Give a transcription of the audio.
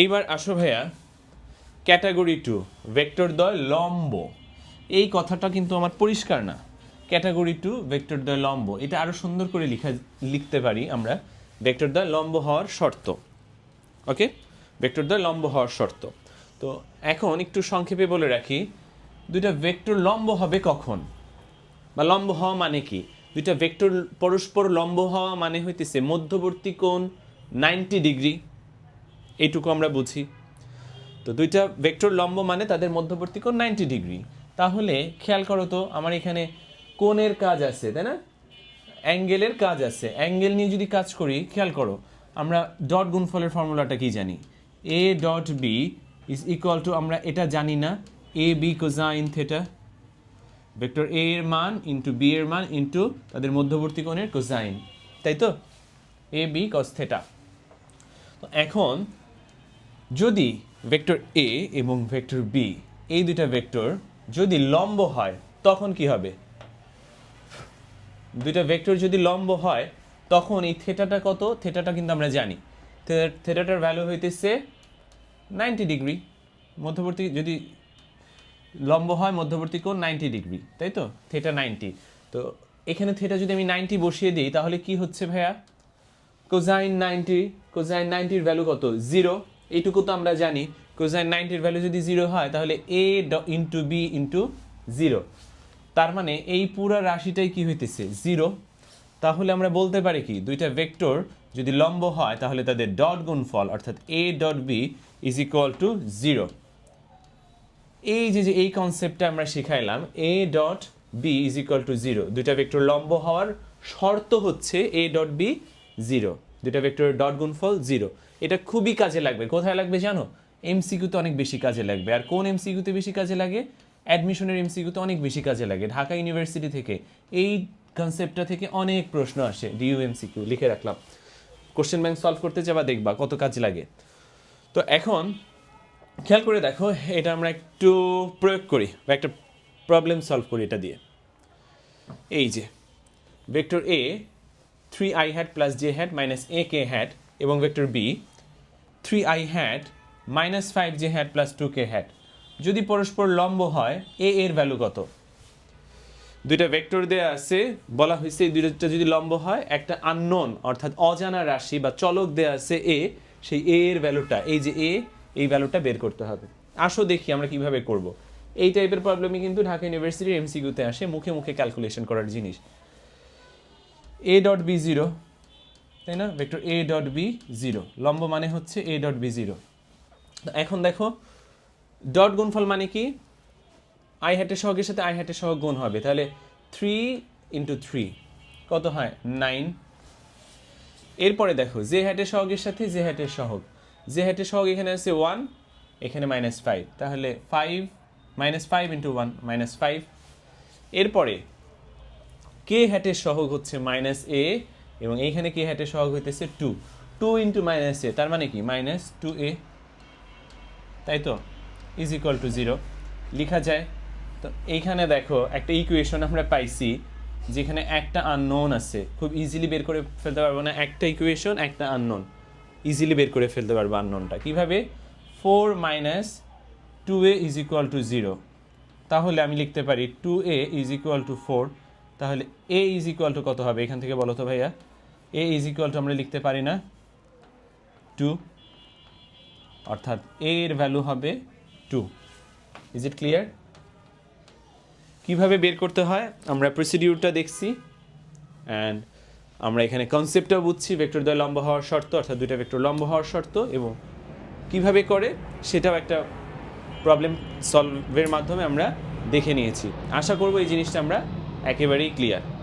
এইবার আসো ভাইয়া। ক্যাটাগরি টু, ভেক্টর দ্বয় লম্ব। এই কথাটা কিন্তু আমার পরিষ্কার না। ক্যাটাগরি টু, ভেক্টর দ্বয় লম্ব। এটা আরও সুন্দর করে লিখা লিখতে পারি আমরা। ভেক্টর দ্বয় লম্ব হওয়ার শর্ত। ওকে? ভেক্টর দ্বয় লম্ব হওয়ার শর্ত। তো এখন একটু সংক্ষেপে বলে রাখি, দুইটা ভেক্টর লম্ব হবে কখন? বা লম্ব হওয়া মানে কি? দুইটা ভেক্টর পরস্পর লম্ব হওয়া মানে হইতেছে মধ্যবর্তী কোণ নাইনটি ডিগ্রি এইটুকু আমরা বুঝি। তো দুইটা ভেক্টর লম্ব মানে তাদের মধ্যবর্তী কোণ নাইনটি ডিগ্রি তাহলে খেয়াল করো তো, আমার এখানে কোণের কাজ আছে, তাই না? অ্যাঙ্গেলের কাজ আছে। অ্যাঙ্গেল নিয়ে যদি কাজ করি, খেয়াল করো, আমরা ডট গুণফলের ফর্মুলাটা কি জানি? A dot B is equal to আমরা এটা জানি না A B cosine theta vector A এর মান ইন্টু বি এর মান ইন্টু তাদের মধ্যবর্তী কোণের কোজাইন তাই তো? এ বি কস থেটা তো এখন যদি ভেক্টর এ এবং ভেক্টর বি এই দুইটা ভেক্টর যদি লম্ব হয়, তখন কি হবে? দুইটা ভেক্টর যদি লম্ব হয়, তখন এই থেটাটা কত? থেটাটা কিন্তু আমরা জানি। থেটাটার ভ্যালু হইতেছে নাইনটি ডিগ্রি মধ্যবর্তী যদি লম্ব হয়, মধ্যবর্তী কোণ নাইনটি ডিগ্রি তাই তো? থেটা নাইনটি তো এখানে থেটা যদি আমি নাইনটি বসিয়ে দিই, তাহলে কি হচ্ছে ভাইয়া? কোজাইন নাইনটি কোজাইন নাইনটির ভ্যালু কত? জিরো এইটুকু তো আমরা জানি কোজাইন নাইনটির ভ্যালু যদি জিরো হয়, তাহলে A into B into zero তার মানে এই পুরা রাশিটাই কি হইতেছে? জিরো তাহলে আমরা বলতে পারি কি, দুইটা ভেক্টর যদি লম্ব হয়, তাহলে তাদের ডট গুণফল, অর্থাৎ A dot B is equal to zero এই যে যে এই কনসেপ্টটা আমরা শিখাইলাম A dot B is equal to zero দুইটা ভেক্টর লম্ব হওয়ার শর্ত হচ্ছে এ ডট বি জিরো দুইটা ভেক্টরের ডট গুণফল জিরো এটা খুবই কাজে লাগবে। কোথায় লাগবে জানো? এমসিকিউতে অনেক বেশি কাজে লাগবে। আর কোন এমসিকিউতে বেশি কাজে লাগে? অ্যাডমিশনের এমসিকিউতে অনেক বেশি কাজে লাগে। ঢাকা ইউনিভার্সিটি থেকে। এই কনসেপ্টটা থেকে অনেক প্রশ্ন আসে ডিইউ এমসিকিউ লিখে রাখলাম। কোশ্চেন ব্যাংক সলভ করতে যাবা, দেখবা কত কাজ লাগে। তো এখন খেয়াল করে দেখো, এটা আমরা একটু প্রয়োগ করি বা একটা প্রবলেম সলভ করি এটা দিয়ে। এই যে vector A three I hat plus J hat minus A K hat এবং vector B three I hat minus five J hat plus two K hat যদি পরস্পর লম্ব হয় এ এর ভ্যালু কত? দুইটা ভেক্টর দেয়া আছে, বলা হয়েছে এই দুইটা যদি লম্ব হয়, একটা আননোন অর্থাৎ অজানা রাশি বা চলক দেয়া আছে এ সেই এ এর ভ্যালুটা এই যে এ এই ভ্যালুটা বের করতে হবে। আসো দেখি আমরা কীভাবে করব। এই টাইপের প্রবলেমই কিন্তু ঢাকা ইউনিভার্সিটির এমসিকিউতে আসে, মুখে মুখে ক্যালকুলেশন করার জিনিস। এ ডট বি জিরো তাই না? Vector A dot B zero লম্ব মানে হচ্ছে এ ডট বি জিরো এখন দেখো ডট গুণফল মানে কি? আই হ্যাটের সহগের সাথে আই হ্যাটের সহগ গুণ হবে। তাহলে থ্রি ইন্টু থ্রি কত হয়? নাইন এরপরে দেখো জে হ্যাটের সহগের সাথে জে হ্যাটের সহগ। জে হ্যাটের সহগ এখানে আছে ওয়ান এখানে মাইনাস ফাইভ তাহলে five minus five into one minus five এরপরে কে হ্যাটের সহগ হচ্ছে মাইনাস এ এবং এইখানে কে হ্যাটের সহগ হইতেছে two two into minus A তার মানে কি? মাইনাস টু এ তাই তো? ইজ ইকুয়াল টু জিরো লেখা যায়। তো এইখানে দেখো, একটা ইকুয়েশন আমরা পাইছি যেখানে একটা আননোন আছে। খুব ইজিলি বের করে ফেলতে পারব না। একটা ইকুয়েশন একটা আননোন ইজিলি বের করে ফেলতে পারব আননোনটা কীভাবে? Four minus two A is equal to zero তাহলে আমি লিখতে পারি two A is equal to four তাহলে এ ইজ ইকুয়াল টু কত হবে? এখান থেকে বলো তো ভাইয়া। এ ইজ ইকুয়াল টু আমরা লিখতে পারি না। টু অর্থাৎ এ এর ভ্যালু হবে টু ইজ ইট ক্লিয়ার কীভাবে বের করতে হয়? আমরা প্রসিডিউরটা দেখছি। অ্যান্ড আমরা এখানে কনসেপ্টটাও বুঝছি। ভেক্টর দ্বয় লম্ব হওয়ার শর্ত, অর্থাৎ দুইটা ভেক্টর লম্ব হওয়ার শর্ত এবং কীভাবে করে সেটাও একটা প্রবলেম সলভের মাধ্যমে আমরা দেখে নিয়েছি। আশা করব এই জিনিসটা আমরা একেবারেই ক্লিয়ার